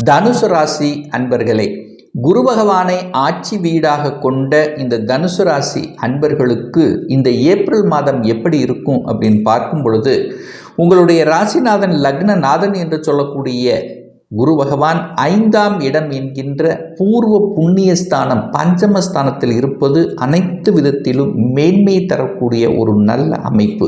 தனுசு ராசி அன்பர்களே குரு பகவானை ஆட்சி வீடாக கொண்ட இந்த தனுசு ராசி அன்பர்களுக்கு இந்த ஏப்ரல் மாதம் எப்படி இருக்கும் அப்படின்னு பார்க்கும் பொழுது உங்களுடைய ராசிநாதன் லக்னநாதன் என்று சொல்லக்கூடிய குரு பகவான் ஐந்தாம் இடம் என்கின்ற பூர்வ புண்ணிய ஸ்தானம் பஞ்சமஸ்தானத்தில் இருப்பது அனைத்து விதத்திலும் மேன்மை தரக்கூடிய ஒரு நல்ல அமைப்பு.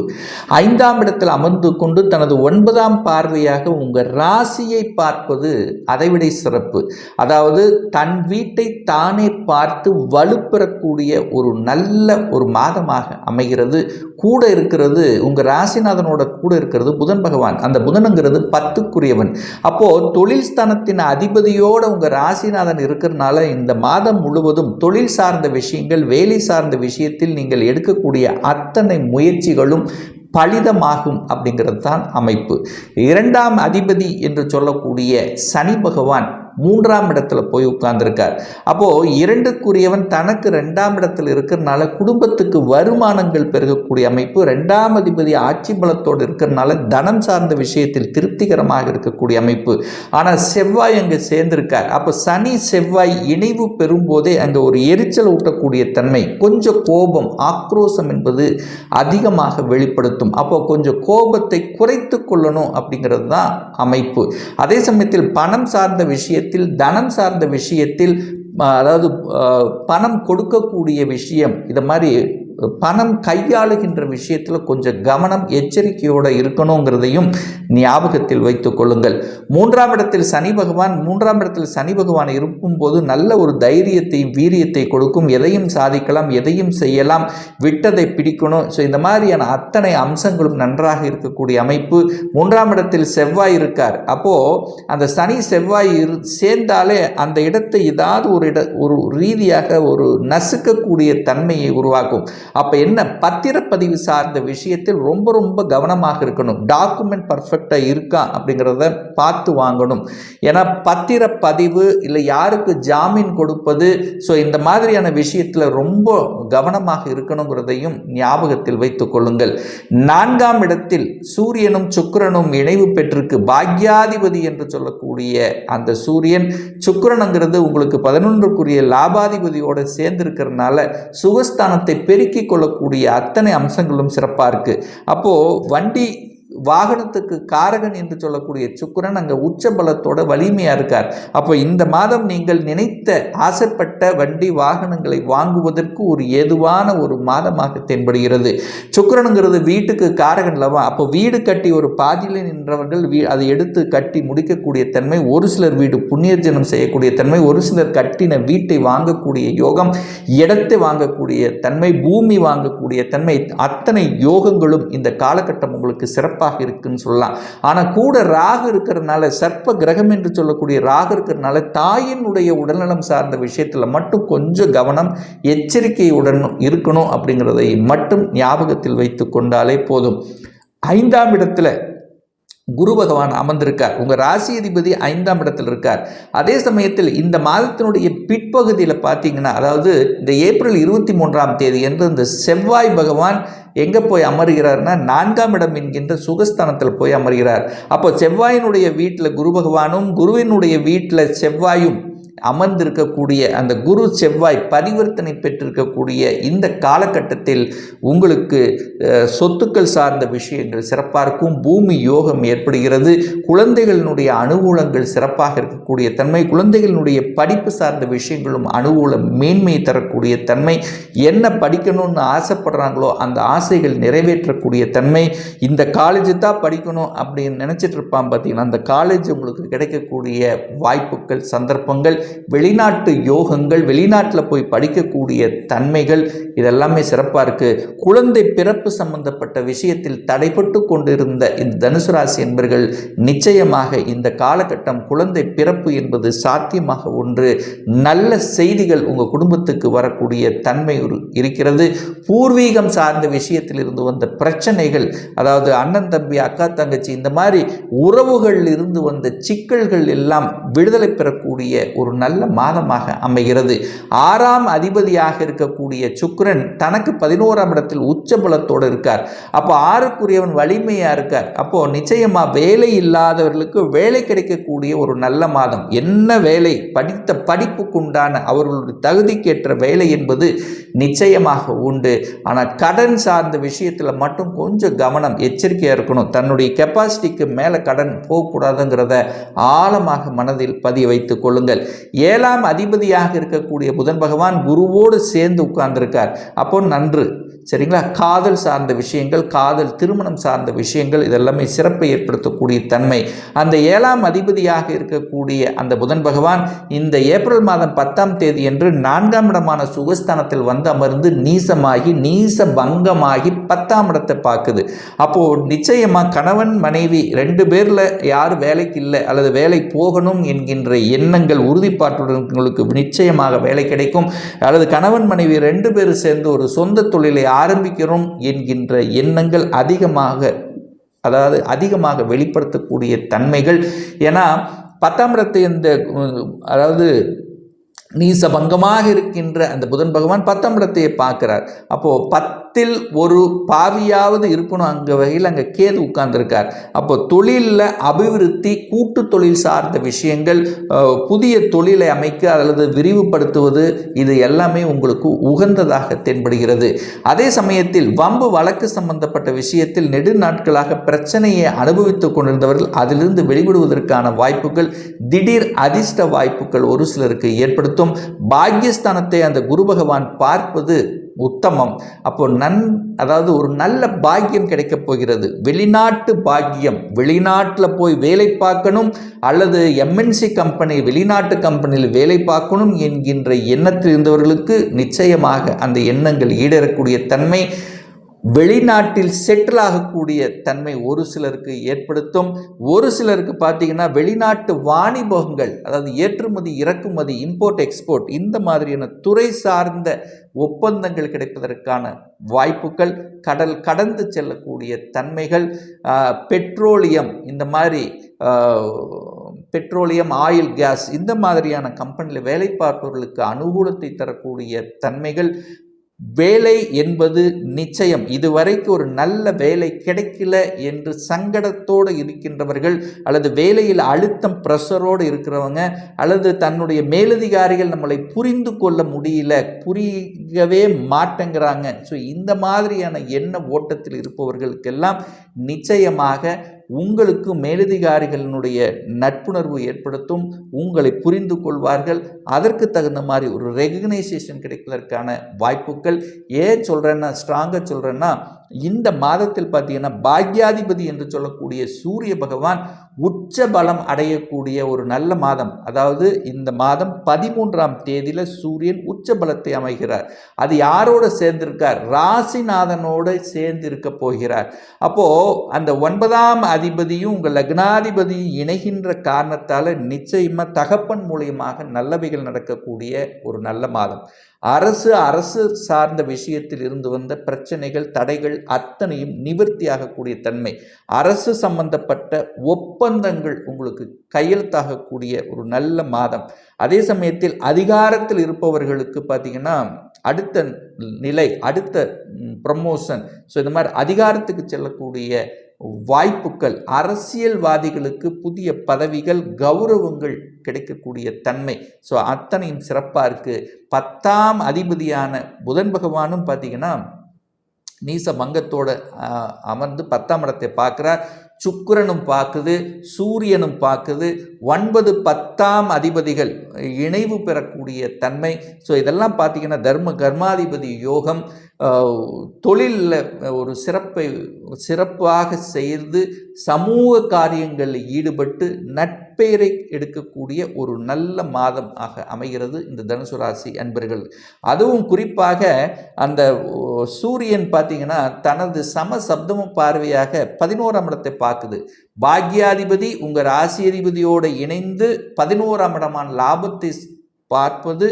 ஐந்தாம் இடத்தில் அமர்ந்து கொண்டு தனது ஒன்பதாம் பார்வையாக உங்கள் ராசியை பார்ப்பது அதைவிட சிறப்பு. அதாவது தன் வீட்டை தானே பார்த்து வலுப்பெறக்கூடிய ஒரு நல்ல ஒரு மாதமாக அமைகிறது. கூட இருக்கிறது உங்கள் ராசிநாதனோட கூட இருக்கிறது புதன் பகவான். அந்த புதனுங்கிறது பத்துக்குரியவன். அப்போது தொழில் ஸ்தானத்தின் அதிபதியோடு உங்கள் ராசிநாதன் இருக்கிறனால இந்த மாதம் முழுவதும் தொழில் சார்ந்த விஷயங்கள் வேலை சார்ந்த விஷயத்தில் நீங்கள் எடுக்கக்கூடிய அத்தனை முயற்சிகளும் பலிதமாகும் அப்படிங்கிறது தான் அமைப்பு. இரண்டாம் அதிபதி என்று சொல்லக்கூடிய சனி பகவான் மூன்றாம் இடத்துல போய் உட்கார்ந்துருக்கார். அப்போது இரண்டுக்குரியவன் தனக்கு ரெண்டாம் இடத்துல இருக்கிறனால குடும்பத்துக்கு வருமானங்கள் பெருகக்கூடிய அமைப்பு ரெண்டாம் அதிபதி ஆட்சி பலத்தோடு இருக்கிறனால தனம் சார்ந்த விஷயத்தில் திருப்திகரமாக இருக்கக்கூடிய அமைப்பு. ஆனால் செவ்வாய் அங்கே சேர்ந்திருக்கார். அப்போ சனி செவ்வாய் இணைவு பெறும்போதே அங்கே ஒரு எரிச்சல் ஊட்டக்கூடிய தன்மை கொஞ்சம் கோபம் ஆக்ரோசம் என்பது அதிகமாக வெளிப்படுத்தும். அப்போ கொஞ்சம் கோபத்தை குறைத்து கொள்ளணும் அப்படிங்கிறது தான் அமைப்பு. அதே சமயத்தில் பணம் சார்ந்த விஷயத்தில் தனம் சார்ந்த விஷயத்தில் அதாவது பணம் கொடுக்கக்கூடிய விஷயம் இதை மாதிரி பணம் கையாளுகின்ற விஷயத்தில் கொஞ்சம் கவனம் எச்சரிக்கையோடு இருக்கணுங்கிறதையும் ஞாபகத்தில் வைத்துக் கொள்ளுங்கள். மூன்றாம் இடத்தில் சனி பகவான் மூன்றாம் இடத்தில் சனி பகவான் இருக்கும்போது நல்ல ஒரு தைரியத்தையும் வீரியத்தை கொடுக்கும். எதையும் சாதிக்கலாம் எதையும் செய்யலாம். விட்டதை பிடிக்கணும். ஸோ இந்த மாதிரியான அத்தனை அம்சங்களும் நன்றாக இருக்கக்கூடிய அமைப்பு. மூன்றாம் இடத்தில் செவ்வாய் இருக்கார். அப்போது அந்த சனி செவ்வாய் இரு சேர்ந்தாலே அந்த இடத்தை ஏதாவது ஒரு இட ஒரு ரீதியாக ஒரு நசுக்கக்கூடிய தன்மையை உருவாக்கும். அப்போ என்ன? பத்திரப்பதிவு சார்ந்த விஷயத்தில் ரொம்ப ரொம்ப கவனமாக இருக்கணும். டாக்குமெண்ட் பர்ஃபெக்டாக இருக்கா அப்படிங்கிறத பார்த்து வாங்கணும். ஏன்னா பத்திரப்பதிவு இல்லை யாருக்கு ஜாமீன் கொடுப்பது ஸோ இந்த மாதிரியான விஷயத்தில் ரொம்ப கவனமாக இருக்கணுங்கிறதையும் ஞாபகத்தில் வைத்துக் கொள்ளுங்கள். நான்காம் இடத்தில் சூரியனும் சுக்கிரனும் இணைவு பெற்றிருக்கு. பாக்யாதிபதி என்று சொல்லக்கூடிய அந்த சூரியன் சுக்கரனுங்கிறது உங்களுக்கு பதினொன்றுக்குரிய லாபாதிபதியோடு சேர்ந்திருக்கிறதுனால சுகஸ்தானத்தை பெருக்கிக் கொள்ளக்கூடிய அத்தனை அம்சங்களும் சிறப்பாக இருக்குது அப்போது வண்டி வாகனத்துக்கு காரகன் என்று சொல்லக்கூடிய சுக்கிரன் அங்கே உச்ச பலத்தோட வலிமையாக இருக்கார். அப்போ இந்த மாதம் நீங்கள் நினைத்த ஆசைப்பட்ட வண்டி வாகனங்களை வாங்குவதற்கு ஒரு ஏதுவான ஒரு மாதமாக தென்படுகிறது. சுக்கிரனுங்கிறது வீட்டுக்கு காரகன் அல்லவா அப்போ வீடு கட்டி ஒரு பாதியில் நின்றவர்கள் வீ அதை எடுத்து கட்டி முடிக்கக்கூடிய தன்மை ஒரு சிலர் வீடு புண்ணியர்ஜனம் செய்யக்கூடிய தன்மை ஒரு சிலர் கட்டின வீட்டை வாங்கக்கூடிய யோகம் இடத்தை வாங்கக்கூடிய தன்மை பூமி வாங்கக்கூடிய தன்மை அத்தனை யோகங்களும் இந்த காலகட்டம் உங்களுக்கு சிறப்பாக இருக்குன்னு சொல்லலாம். ஆனால் கூட ராகு இருக்கிறதுனால சர்ப்ப கிரகம் என்று சொல்லக்கூடிய ராகு இருக்கிறதுனால தாயினுடைய உடல்நலம் சார்ந்த விஷயத்தில் மட்டும் கொஞ்சம் கவனம் எச்சரிக்கையுடன் இருக்கணும் அப்படிங்கிறதை மட்டும் ஞாபகத்தில் வைத்து கொண்டாலே போதும். ஐந்தாம் இடத்துல குரு பகவான் அமர்ந்திருக்கார். உங்கள் ராசி அதிபதி ஐந்தாம் இடத்தில் இருக்கார். அதே சமயத்தில் இந்த மாதத்தினுடைய பிற்பகுதியில் பார்த்தீங்கன்னா அதாவது இந்த ஏப்ரல் இருபத்தி மூன்றாம் தேதி என்று இந்த செவ்வாய் பகவான் எங்கே போய் அமர்கிறார்னா நான்காம் இடம் என்கின்ற சுகஸ்தானத்தில் போய் அமர்கிறார். அப்போ செவ்வாயினுடைய வீட்டில் குரு பகவானும் குருவினுடைய வீட்டில் செவ்வாயும் அமர்ந்திருக்கக்கூடிய அந்த குரு செவ்வாய் பரிவர்த்தனை பெற்றிருக்கக்கூடிய இந்த காலகட்டத்தில் உங்களுக்கு சொத்துக்கள் சார்ந்த விஷயங்கள் சிறப்பாக இருக்கும். பூமி யோகம் ஏற்படுகிறது. குழந்தைகளினுடைய அனுகூலங்கள் சிறப்பாக இருக்கக்கூடிய தன்மை குழந்தைகளினுடைய படிப்பு சார்ந்த விஷயங்களும் அனுகூலம் மேன்மை தரக்கூடிய தன்மை. என்ன படிக்கணும்னு ஆசைப்படுறாங்களோ அந்த ஆசைகள் நிறைவேற்றக்கூடிய தன்மை. இந்த காலேஜ் தான் படிக்கணும் அப்படின்னு நினச்சிட்டு இருப்பான் பார்த்தீங்கன்னா அந்த காலேஜ் உங்களுக்கு கிடைக்கக்கூடிய வாய்ப்புகள் சந்தர்ப்பங்கள் வெளிநாட்டு யோகங்கள் வெளிநாட்டில் போய் படிக்கக்கூடிய தன்மைகள் இதெல்லாமே சிறப்பாக இருக்குது குழந்தை பிறப்பு சம்பந்தப்பட்ட விஷயத்தில் தடைப்பட்டு கொண்டிருந்த இந்த தனுசு ராசி என்பர்கள் நிச்சயமாக இந்த காலகட்டம் குழந்தை பிறப்பு என்பது சாத்தியமாக ஒன்று. நல்ல செய்திகள் உங்கள் குடும்பத்துக்கு வரக்கூடிய தன்மை இருக்கிறது. பூர்வீகம் சார்ந்த விஷயத்தில் இருந்து வந்த பிரச்சனைகள் அதாவது அண்ணன் தம்பி அக்கா தங்கச்சி இந்த மாதிரி உறவுகளில் இருந்து வந்த சிக்கல்கள் எல்லாம் விடுதலை பெறக்கூடிய ஒரு நல்ல மாதமாக அமைகிறது. ஆறாம் அதிபதியாக இருக்கக்கூடிய சுக்கரன் தனக்கு பதினோராம் இடத்தில் உச்ச பலத்தோடு இருக்கார். அப்போ ஆறுக்குரியவன் வலிமையாக இருக்கார். அப்போ நிச்சயமாக வேலை இல்லாதவர்களுக்கு வேலை கிடைக்கக்கூடிய ஒரு நல்ல மாதம். என்ன வேலை? படித்த படிப்புக்குண்டான அவர்களுடைய தகுதிக்கேற்ற வேலை என்பது நிச்சயமாக உண்டு. ஆனால் கடன் சார்ந்த விஷயத்தில் மட்டும் கொஞ்சம் கவனம் எச்சரிக்கையாக இருக்கணும். தன்னுடைய கெப்பாசிட்டிக்கு மேலே கடன் போகக்கூடாதுங்கிறத ஆழமாக மனதில் பதிய வைத்துக் கொள்ளுங்கள். ஏழாம் அதிபதியாக இருக்கக்கூடிய புதன் பகவான் குருவோடு சேர்ந்து உட்கார்ந்துருக்கார். அப்போ நன்று. சரிங்களா? காதல் சார்ந்த விஷயங்கள் காதல் திருமணம் சார்ந்த விஷயங்கள் இதெல்லாமே சிறப்பை ஏற்படுத்தக்கூடிய தன்மை. அந்த ஏழாம் அதிபதியாக இருக்கக்கூடிய அந்த புதன் பகவான் இந்த ஏப்ரல் மாதம் பத்தாம் தேதி என்று நான்காம் இடமான சுகஸ்தானத்தில் வந்து அமர்ந்து நீசமாகி நீச பங்கமாகி பத்தாம் இடத்தை பார்க்குது. அப்போது நிச்சயமாக கணவன் மனைவி ரெண்டு பேரில் யார் வேலைக்கு இல்லை அல்லது வேலை போகணும் என்கின்ற எண்ணங்கள் உறுதி உறுதிப்பாட்டுடன் உங்களுக்கு நிச்சயமாக வேலை கிடைக்கும். அல்லது கணவன் மனைவி ரெண்டு பேரும் சேர்ந்து ஒரு சொந்த தொழிலை ஆரம்பிக்கிறோம் என்கின்ற எண்ணங்கள் அதிகமாக அதாவது அதிகமாக வெளிப்படுத்தக்கூடிய தன்மைகள். ஏன்னா பத்தாம் இடத்தை இந்த அதாவது நீசபங்கமாக இருக்கின்ற அந்த புதன் பகவான் பத்தாம் இடத்தையே பார்க்கிறார். அப்போது பத்தில் ஒரு பாவியாவது இருக்கணும் அங்கே வகையில் அங்கே கேது உட்கார்ந்துருக்கார். அப்போ தொழிலில் அபிவிருத்தி கூட்டு தொழில் சார்ந்த விஷயங்கள் புதிய தொழிலை அமைக்க அல்லது விரிவுபடுத்துவது இது எல்லாமே உங்களுக்கு உகந்ததாக தென்படுகிறது. அதே சமயத்தில் வம்பு வழக்கு சம்பந்தப்பட்ட விஷயத்தில் நெடுநாட்களாக பிரச்சனையை அனுபவித்துக் கொண்டிருந்தவர்கள் அதிலிருந்து வெளிவிடுவதற்கான வாய்ப்புகள் திடீர் அதிர்ஷ்ட வாய்ப்புகள் ஒரு சிலருக்கு ஏற்படுத்தும். பாக்கியஸ்தானத்தை அந்த குரு பகவான் பார்ப்பது உத்தமம். அப்போ நன் அதாவது ஒரு நல்ல பாக்கியம் கிடைக்கப் போகிறது. வெளிநாட்டு பாக்கியம். வெளிநாட்டில் போய் வேலை பார்க்கணும் அல்லது எம்என்சி கம்பெனி வெளிநாட்டு கம்பெனியில் வேலை பார்க்கணும் என்கின்ற எண்ணத்தில் இருந்தவர்களுக்கு நிச்சயமாக அந்த எண்ணங்கள் ஈடேறக்கூடிய தன்மை வெளிநாட்டில் செட்டில் ஆகக்கூடிய தன்மை ஒரு சிலருக்கு ஏற்படுத்தும். ஒரு சிலருக்கு பார்த்தீங்கன்னா வெளிநாட்டு வாணிபங்கள் அதாவது ஏற்றுமதி இறக்குமதி இம்போர்ட் எக்ஸ்போர்ட் இந்த மாதிரியான துறை சார்ந்த ஒப்பந்தங்கள் கிடைப்பதற்கான வாய்ப்புகள் கடல் கடந்து செல்லக்கூடிய தன்மைகள் பெட்ரோலியம் இந்த மாதிரி பெட்ரோலியம் ஆயில் கேஸ் இந்த மாதிரியான கம்பெனியில் வேலை பார்ப்பவர்களுக்கு அனுகூலத்தை தரக்கூடிய தன்மைகள் வேலை என்பது நிச்சயம். இதுவரைக்கு ஒரு நல்ல வேலை கிடைக்கல என்று சங்கடத்தோடு இருக்கின்றவர்கள் அல்லது வேலையில் அழுத்தம் ப்ரெஷரோடு இருக்கிறவங்க அல்லது தன்னுடைய மேலதிகாரிகள் நம்மளை புரிந்து கொள்ள முடியல புரியவே மாட்டேங்கிறாங்க. ஸோ இந்த மாதிரியான எண்ண ஓட்டத்தில் இருப்பவர்களுக்கெல்லாம் நிச்சயமாக உங்களுக்கு மேலதிகாரிகளினுடைய நட்புணர்வு ஏற்படுத்தும் உங்களை புரிந்து கொள்வார்கள். அதற்கு தகுந்த மாதிரி ஒரு ரெகக்னைசேஷன் கிடைப்பதற்கான வாய்ப்புகள். ஏன் சொல்கிறேன்னா ஸ்ட்ராங்காக சொல்கிறேன்னா இந்த மாதத்தில் பார்த்தீங்கன்னா பாக்யாதிபதி என்று சொல்லக்கூடிய சூரிய பகவான் உச்ச பலம் அடையக்கூடிய ஒரு நல்ல மாதம். அதாவது இந்த மாதம் பதிமூன்றாம் தேதியில் சூரியன் உச்ச பலத்தை அமைகிறார். அது யாரோட சேர்ந்திருக்கார்? ராசிநாதனோடு சேர்ந்து இருக்க போகிறார். அப்போது அந்த ஒன்பதாம் அதிபதியும் உங்கள் லக்னாதிபதியும் இணைகின்ற காரணத்தால் நிச்சயமாக தகப்பன் மூலியமாக நல்லவைகள் நடக்கக்கூடிய ஒரு நல்ல மாதம். அரசு அரசு சார்ந்த விஷயத்தில் இருந்து வந்த பிரச்சனைகள் தடைகள் அத்தனையும் நிவர்த்தியாகக்கூடிய தன்மை. அரசு சம்பந்தப்பட்ட ஒப்பந்தங்கள் உங்களுக்கு கையெழுத்தாகக்கூடிய ஒரு நல்ல மாதம். அதே சமயத்தில் அதிகாரத்தில் இருப்பவர்களுக்கு பார்த்தீங்கன்னா அடுத்த நிலை அடுத்த ப்ரமோஷன் ஸோ இந்த மாதிரி அதிகாரத்துக்கு செல்லக்கூடிய வாய்ப்புகள் அரசியல்வாதிகளுக்கு புதிய பதவிகள் கௌரவங்கள் கிடைக்கக்கூடிய தன்மை. ஸோ அத்தனையும் சிறப்பாக இருக்குது பத்தாம் அதிபதியான புதன் பகவானும் பார்த்தீங்கன்னா நீச மங்கத்தோட அமர்ந்து பத்தாம் இடத்தை பார்க்குறார். சுக்கிரனும் பார்க்குது சூரியனும் பார்க்குது. ஒன்பது பத்தாம் அதிபதிகள் இணைவு பெறக்கூடிய தன்மை. ஸோ இதெல்லாம் பார்த்தீங்கன்னா தர்ம கர்மாதிபதி யோகம் தொழிலில் ஒரு சிறப்பை சிறப்பாக செய்து சமூக காரியங்களில் ஈடுபட்டு நட்பெயரை எடுக்கக்கூடிய ஒரு நல்ல மாதம் ஆக அமைகிறது இந்த தனுசு ராசி அன்பர்கள். அதுவும் குறிப்பாக அந்த சூரியன் பார்த்தீங்கன்னா தனது சம சப்தமும் பார்வையாக பதினோராம் இடத்தை பார்க்குது. பாக்யாதிபதி உங்கள் ராசியதிபதியோடு இணைந்து பதினோராம் இடமான லாபத்தை பார்ப்பது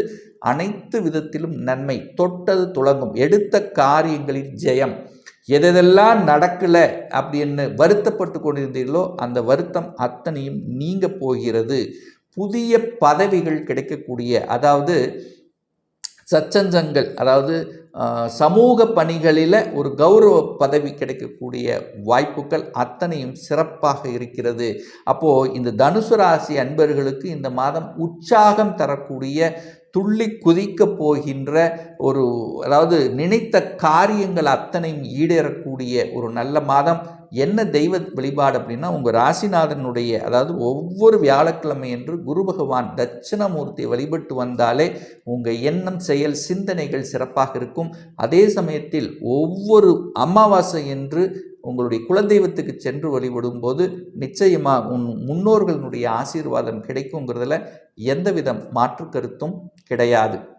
அனைத்து விதத்திலும் நன்மை. தொட்டது துளங்கும். எடுத்த காரியங்களில் ஜெயம். எதெல்லாம் நடக்கலை அப்படின்னு வருத்தப்பட்டு கொண்டிருந்தீர்களோ அந்த வருத்தம் அத்தனையும் நீங்க போகிறது. புதிய பதவிகள் கிடைக்கக்கூடிய அதாவது சச்சஞ்சங்கள் அதாவது சமூக பணிகளில் ஒரு கௌரவ பதவி கிடைக்கக்கூடிய வாய்ப்புகள் அத்தனையும் சிறப்பாக இருக்கிறது. அப்போது இந்த தனுசு ராசி அன்பர்களுக்கு இந்த மாதம் உற்சாகம் தரக்கூடிய துள்ளி குதிக்க போகின்ற ஒரு அதாவது நினைத்த காரியங்கள் அத்தனையும் ஈடேறக்கூடிய ஒரு நல்ல மாதம். என்ன தெய்வ வழிபாடு அப்படின்னா உங்கள் ராசிநாதனுடைய அதாவது ஒவ்வொரு வியாழக்கிழமை என்று குரு பகவான் தட்சிணமூர்த்தி வழிபட்டு வந்தாலே உங்கள் எண்ணம் செயல் சிந்தனைகள் சிறப்பாக இருக்கும். அதே சமயத்தில் ஒவ்வொரு அமாவாசை என்று உங்களுடைய குலதெய்வத்துக்கு சென்று வழிபடும்போது நிச்சயமாக உன் முன்னோர்களுடைய ஆசீர்வாதம் கிடைக்குங்கிறதுல எந்தவித மாற்று கருத்தும் கிடையாது.